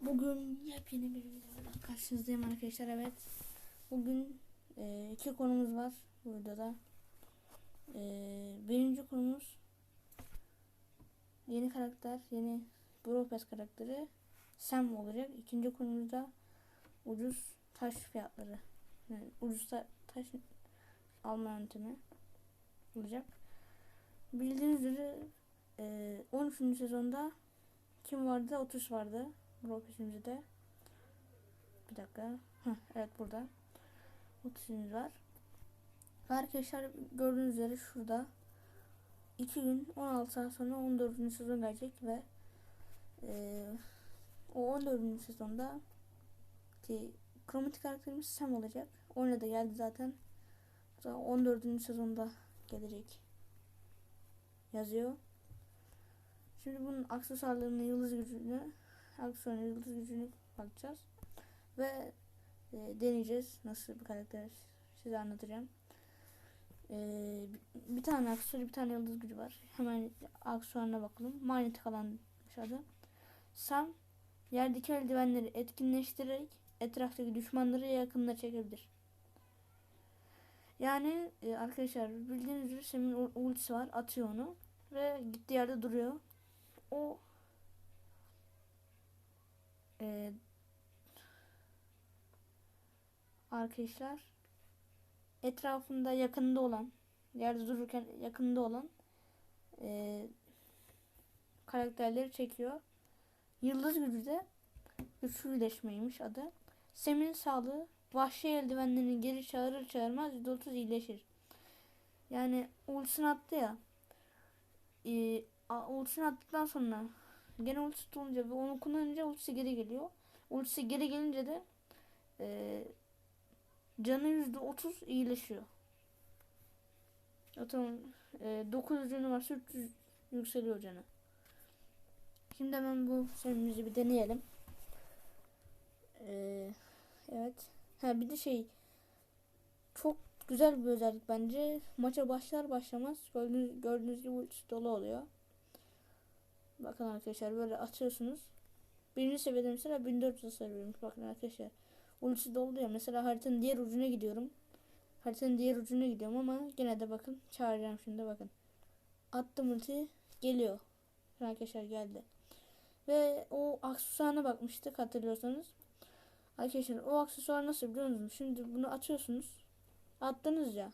Bugün yepyeni bir videoda karşınızdayım arkadaşlar evet. Bugün e, iki konumuz var bu videoda. E, birinci konumuz yeni karakter, yeni Bropes karakteri Sam olacak. İkinci konumuz da ucuz taş fiyatları. Yani ucuz ta- taş alma yöntemi olacak. Bildiğiniz üzere e, 13. sezonda kim vardı? Otus vardı. Bropes'imizde. Bir dakika. Heh, evet burada. Otus'umuz var. Arkadaşlar gördüğünüz üzere şurada 2 gün 16 saat sonra 14. sezon gelecek ve e, o 14. sezonda ki kromatik karakterimiz Sam olacak. Oyuna da geldi zaten. Sonra 14. sezonda gelecek yazıyor. Şimdi bunun aksesuarlarını, yıldız gücünü, aksesuarını, yıldız gücünü bakacağız. Ve e, deneyeceğiz nasıl bir karakter size anlatacağım. E, bir- tane aksesuar, bir tane yıldız gücü var. Hemen aksesuarına bakalım. Manyetik alan aşağıda. Sam yerdeki eldivenleri etkinleştirerek etraftaki düşmanları yakınına çekebilir. Yani e, arkadaşlar bildiğiniz Sam'in ul- ultisi var. Atıyor onu. Ve gittiği yerde duruyor. O e, arkadaşlar etrafında yakında olan yerde dururken yakında olan e, karakterleri çekiyor. Yıldız gücü de güçlüleşmeymiş adı. Sem'in sağlığı vahşi eldivenlerini geri çağırır çağırmaz %30 iyileşir. Yani ultisini attı ya. E, ultisini attıktan sonra gene ultisi tutulunca ve onu kullanınca ultisi geri geliyor. Ultisi geri gelince de e, canı %30 iyileşiyor. Zaten e, 900 canı varsa 300 yükseliyor canı. Şimdi hemen bu serimizi bir deneyelim. Ee, evet. Ha bir de şey çok güzel bir özellik bence. Maça başlar başlamaz gördüğünüz, gördüğünüz gibi ultisi dolu oluyor. Bakın arkadaşlar böyle atıyorsunuz. Birinci seviyede mesela 1400 hasar veriyormuş. Bakın arkadaşlar. Ultisi dolu ya. Mesela haritanın diğer ucuna gidiyorum. Haritanın diğer ucuna gidiyorum ama gene de bakın çağıracağım şimdi bakın. Attım ulti geliyor. Arkadaşlar geldi. Ve o aksesuarına bakmıştık hatırlıyorsanız. Arkadaşlar o aksesuar nasıl biliyor musunuz? Şimdi bunu atıyorsunuz. Attınız ya.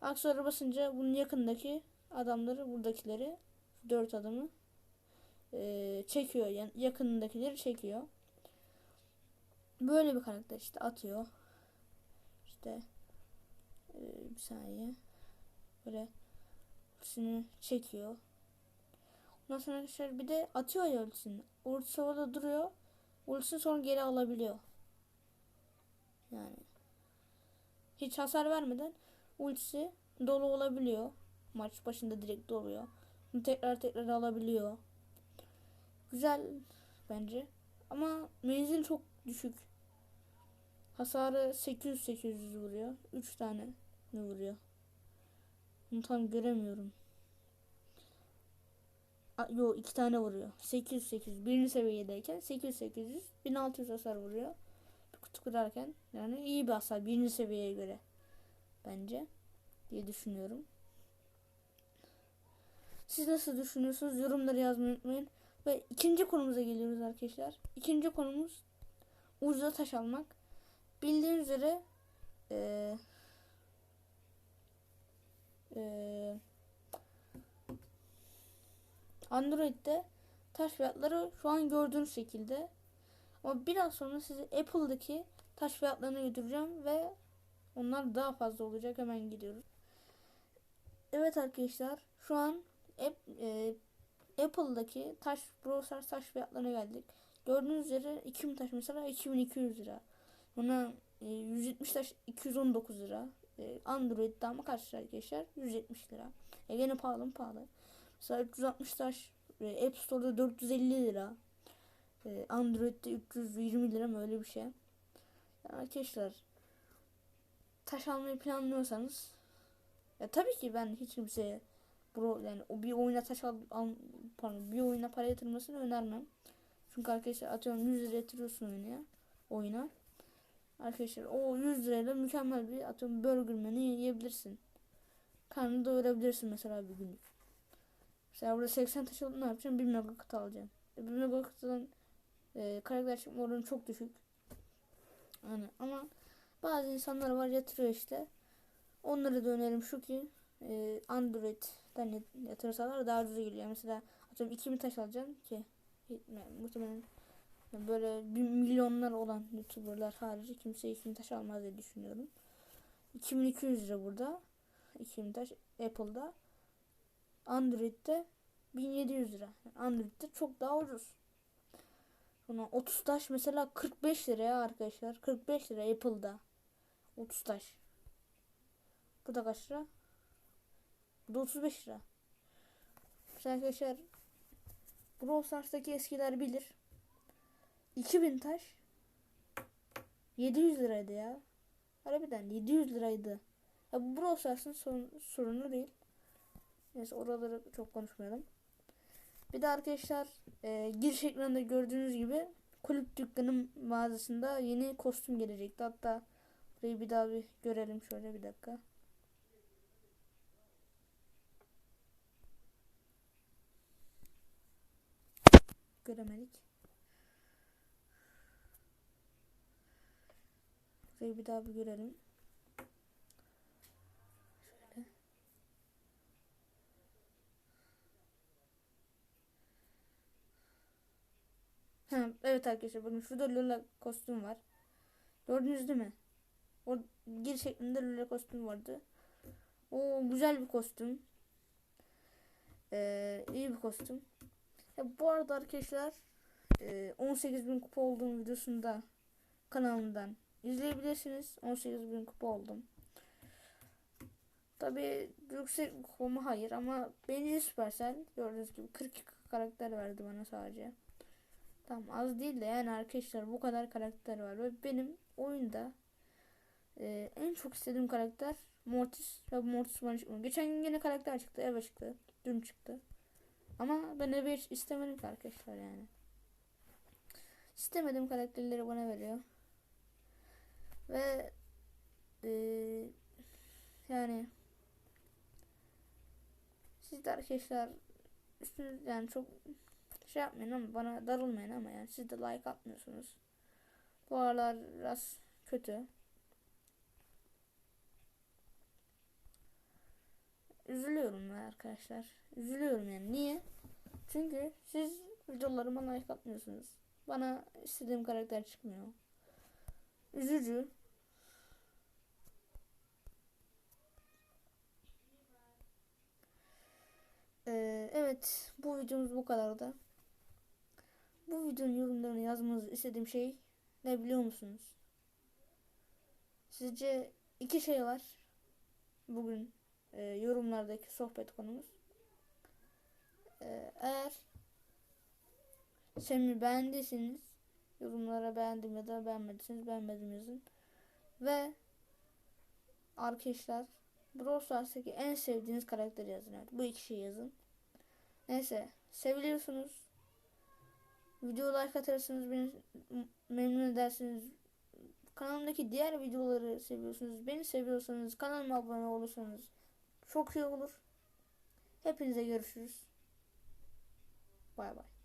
Aksesuara basınca bunun yakındaki adamları buradakileri dört adamı eee, çekiyor. Yani yakınındakileri çekiyor. Böyle bir karakter işte atıyor. İşte eee, bir saniye. Böyle ultisini çekiyor. Ondan sonra arkadaşlar bir de atıyor ya ultisini. Ultisi orada duruyor. Ultisini sonra geri alabiliyor. Yani hiç hasar vermeden ultisi dolu olabiliyor. Maç başında direkt doluyor. Bunu tekrar tekrar alabiliyor. Güzel bence. Ama menzil çok düşük. Hasarı 800-800 vuruyor. 3 tane mi vuruyor? Bunu tam göremiyorum. A, yo iki tane vuruyor. 800 800 birinci seviyedeyken 800 800 1600 hasar vuruyor. Kırarken yani iyi bir hasar birinci seviyeye göre bence diye düşünüyorum. Siz nasıl düşünüyorsunuz? Yorumları yazmayı unutmayın. Ve ikinci konumuza geliyoruz arkadaşlar. İkinci konumuz ucuza taş almak. Bildiğiniz üzere eee eee Android'de taş fiyatları şu an gördüğünüz şekilde. Ama biraz sonra sizi Apple'daki taş fiyatlarına götüreceğim ve onlar daha fazla olacak. Hemen gidiyoruz. Evet arkadaşlar şu an e, Apple'daki taş browser taş fiyatlarına geldik. Gördüğünüz üzere 2000 taş mesela 2200 lira. Buna e, 170 taş 219 lira. E, Android'de ama kaç arkadaşlar? 170 lira. E gene pahalı mı pahalı. Mesela 360 taş e, App Store'da 450 lira. E, Android'de 320 lira mı öyle bir şey. Arkadaşlar taş almayı planlıyorsanız Ya tabii ki ben hiç kimseye bro yani o bir oyuna taş al, al pardon bir oyuna para yatırmasını önermem. Çünkü arkadaşlar atıyorum 100 lira yatırıyorsun oyuna oyuna. Arkadaşlar o 100 lirayla mükemmel bir atıyorum burger menü yiyebilirsin. Karnını doyurabilirsin mesela bir günlük. Mesela burada 80 taş alıp ne yapacaksın? 1 mega kutu alacaksın. E, 1 mega kutudan e, karakter çıkma oranı çok düşük. Yani ama bazı insanlar var yatırıyor işte. Onlara da önerim şu ki e, Android'den yat- yatırsalar daha ucuz geliyor. Mesela atıyorum 2000 taş alacaksın ki muhtemelen böyle bir milyonlar olan youtuberlar harici kimse 2000 taş almaz diye düşünüyorum. 2200 lira burada. 2000 taş Apple'da. Android'de 1700 lira. Yani Android'de çok daha ucuz. Sonra 30 taş mesela 45 liraya arkadaşlar. 45 lira Apple'da. 30 taş. Bu da kaç lira? Bu da 35 lira. Mesela arkadaşlar Brawl Stars'taki eskiler bilir. 2000 taş 700 liraydı ya. Harbiden 700 liraydı. Ya bu Brawl Stars'ın sorun, sorunu değil. Neyse oraları çok konuşmayalım. Bir de arkadaşlar e, giriş ekranında gördüğünüz gibi kulüp dükkanı mağazasında yeni kostüm gelecekti. Hatta burayı bir daha bir görelim şöyle bir dakika. Göremedik. Burayı bir daha bir görelim. Evet arkadaşlar bakın şurada Lola kostüm var. Gördünüz değil mi? O gir şeklinde Lola kostüm vardı. O güzel bir kostüm. Ee, iyi bir kostüm. Ya, bu arada arkadaşlar e, 18.000 kupa olduğum videosunda kanalımdan izleyebilirsiniz. 18.000 kupa oldum. Tabi yüksek kupa mı? Hayır ama bence Supercell gördüğünüz gibi 42 karakter verdi bana sadece. Tamam az değil de yani arkadaşlar bu kadar karakter var ve benim oyunda e, en çok istediğim karakter Mortis ve Mortis bana çıkmadı. Geçen gün yine karakter çıktı. Eve çıktı. Dün çıktı. Ama ben eve hiç istemedim ki arkadaşlar yani. İstemediğim karakterleri bana veriyor. Ve e, yani siz de arkadaşlar üstünüz yani çok şey yapmayın ama bana darılmayın ama yani siz de like atmıyorsunuz. Bu aralar biraz kötü. Üzülüyorum ben arkadaşlar. Üzülüyorum yani. Niye? Çünkü siz videolarıma like atmıyorsunuz. Bana istediğim karakter çıkmıyor. Üzücü. Ee, evet bu videomuz bu kadardı. Bu videonun yorumlarını yazmanızı istediğim şey ne biliyor musunuz? Sizce iki şey var. Bugün e, yorumlardaki sohbet konumuz. E, eğer Sem'i beğendiyseniz yorumlara beğendim ya da beğenmediyseniz beğenmedim yazın. Ve arkadaşlar Brawl Stars'taki en sevdiğiniz karakteri yazın. Evet, bu iki şeyi yazın. Neyse seviliyorsunuz. Video like atarsanız beni memnun edersiniz. Kanalımdaki diğer videoları seviyorsunuz. Beni seviyorsanız kanalıma abone olursanız çok iyi olur. Hepinize görüşürüz. Bay bay.